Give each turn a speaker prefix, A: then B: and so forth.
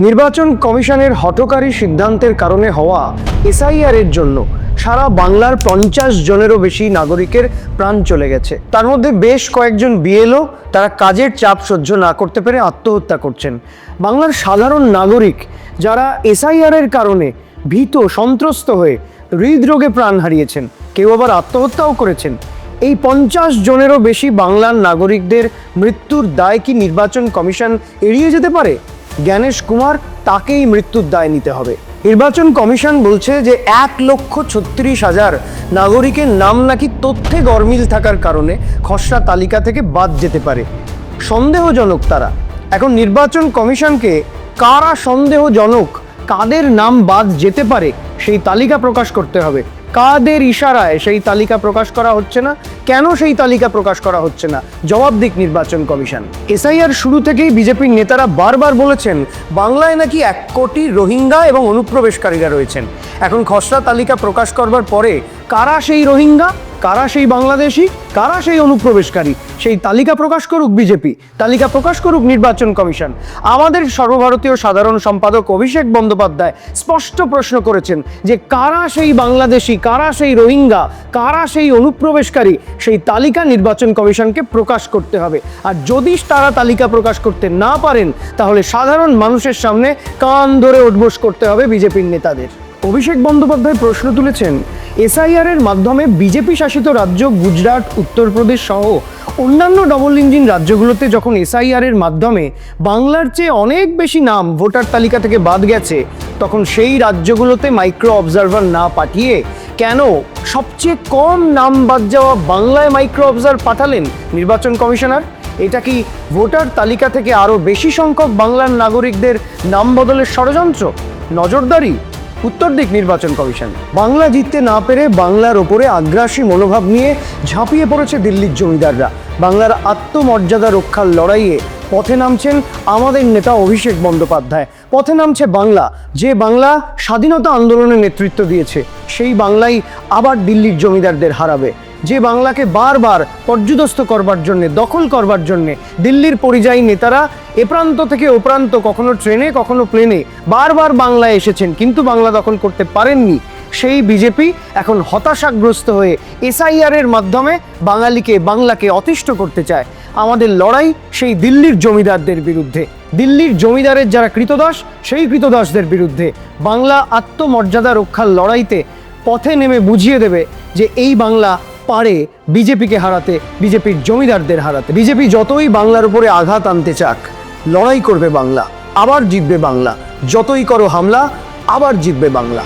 A: নির্বাচন কমিশনের হঠকারী সিদ্ধান্তের কারণে হওয়া এসআইআর এর জন্য সারা বাংলার পঞ্চাশ জনেরও বেশি নাগরিকের প্রাণ চলে গেছে। তার মধ্যে বেশ কয়েকজন বিএলও তারা কাজের চাপ সহ্য না করতে পেরে আত্মহত্যা করছেন। বাংলার সাধারণ নাগরিক যারা এসআইআর এর কারণে ভীত সন্ত্রস্ত হয়ে হৃদরোগে প্রাণ হারিয়েছেন, কেউ আবার আত্মহত্যাও করেছেন। এই পঞ্চাশ জনেরও বেশি বাংলার নাগরিকদের মৃত্যুর দায় কি নির্বাচন কমিশন এড়িয়ে যেতে পারে? জ্ঞানেশ কুমার তাকেই মৃত্যুর দায় নিতে হবে। নির্বাচন কমিশন বলছে যে এক লক্ষ ছত্রিশ হাজার নাগরিকের নাম নাকি তথ্যে গরমিল থাকার কারণে খসড়া তালিকা থেকে বাদ যেতে পারে। সন্দেহজনক তারা। এখন নির্বাচন কমিশনকে কারা সন্দেহজনক, কাদের নাম বাদ যেতে পারে সেই তালিকা প্রকাশ করতে হবে। কাদের ইশারায় সেই তালিকা প্রকাশ করা হচ্ছে না? কেন সেই তালিকা প্রকাশ করা হচ্ছে না? জবাব দিক নির্বাচন কমিশন। এসআইআর শুরু থেকেই বিজেপির নেতারা বারবার বলেছেন, বাংলায় নাকি এক কোটি রোহিঙ্গা এবং অনুপ্রবেশকারীরা রয়েছেন। এখন খসড়া তালিকা প্রকাশ করবার পরে কারা সেই রোহিঙ্গা? কারা সেই বাংলাদেশি, কারা সেই অনুপ্রবেশকারী? সেই তালিকা প্রকাশ করুক বিজেপি, তালিকা প্রকাশ করুক নির্বাচন কমিশন। আমাদের সর্বভারতীয় সাধারণ সম্পাদক অভিষেক বন্দ্যোপাধ্যায় স্পষ্ট প্রশ্ন করেছেন যে কারা সেই বাংলাদেশি, কারা সেই রোহিঙ্গা, কারা সেই অনুপ্রবেশকারী, সেই তালিকা নির্বাচন কমিশনকে প্রকাশ করতে হবে। আর যদি তারা তালিকা প্রকাশ করতে না পারেন, তাহলে সাধারণ মানুষের সামনে কান ধরে উঠবোস করতে হবে বিজেপির নেতাদের। অভিষেক বন্দ্যোপাধ্যায় প্রশ্ন তুলেছেন এসআইআর এর মাধ্যমে বিজেপি শাসিত রাজ্য গুজরাট, উত্তরপ্রদেশ সহ অন্যান্য ডবল ইঞ্জিন রাজ্যগুলোতে যখন এসআইআর এর মাধ্যমে বাংলার চেয়ে অনেক বেশি নাম ভোটার তালিকা থেকে বাদ গেছে, তখন সেই রাজ্যগুলোতে মাইক্রো অবজারভার না পাঠিয়ে কেন সবচেয়ে কম নাম বাদ যাওয়া বাংলায় মাইক্রো অবজার্ভ পাঠালেন নির্বাচন কমিশনার? এটা কি ভোটার তালিকা থেকে আরও বেশি সংখ্যক বাংলার নাগরিকদের নাম বদলের ষড়যন্ত্র? নজরদারি উত্তর দিক নির্বাচন কমিশন। বাংলা জিততে না পেরে বাংলার ওপরে আগ্রাসী মনোভাব নিয়ে ঝাঁপিয়ে পড়েছে দিল্লির জমিদাররা। বাংলার আত্মমর্যাদা রক্ষার লড়াইয়ে পথে নামছেন আমাদের নেতা অভিষেক বন্দ্যোপাধ্যায়। পথে নামছে বাংলা। যে বাংলা স্বাধীনতা আন্দোলনে নেতৃত্ব দিয়েছে, সেই বাংলাই আবার দিল্লির জমিদারদের হারাবে। যে বাংলাকে বারবার পর্যুদস্ত করবার জন্যে, দখল করবার জন্যে দিল্লির পরিযায়ী নেতারা এ প্রান্ত থেকে ও প্রান্ত, কখনো ট্রেনে, কখনো প্লেনে, বারবার বাংলায় এসেছেন, কিন্তু বাংলা দখল করতে পারেননি। সেই বিজেপি এখন হতাশাগ্রস্ত হয়ে এসআইআর এর মাধ্যমে বাঙালিকে, বাংলাকে অতিষ্ঠ করতে চায়। আমাদের লড়াই সেই দিল্লির জমিদারদের বিরুদ্ধে। দিল্লির জমিদারের যারা কৃতদাস, সেই কৃতদাসদের বিরুদ্ধে। বাংলা আত্মমর্যাদা রক্ষার লড়াইতে পথে নেমে বুঝিয়ে দেবে যে এই বাংলা পারে বিজেপিকে হারাতে, বিজেপির জমিদারদের হারাতে। বিজেপি যতই বাংলার উপরে আঘাত আনতে চাক, লড়াই করবে বাংলা, আবার জিতবে বাংলা। যতই করো হামলা, আবার জিতবে বাংলা।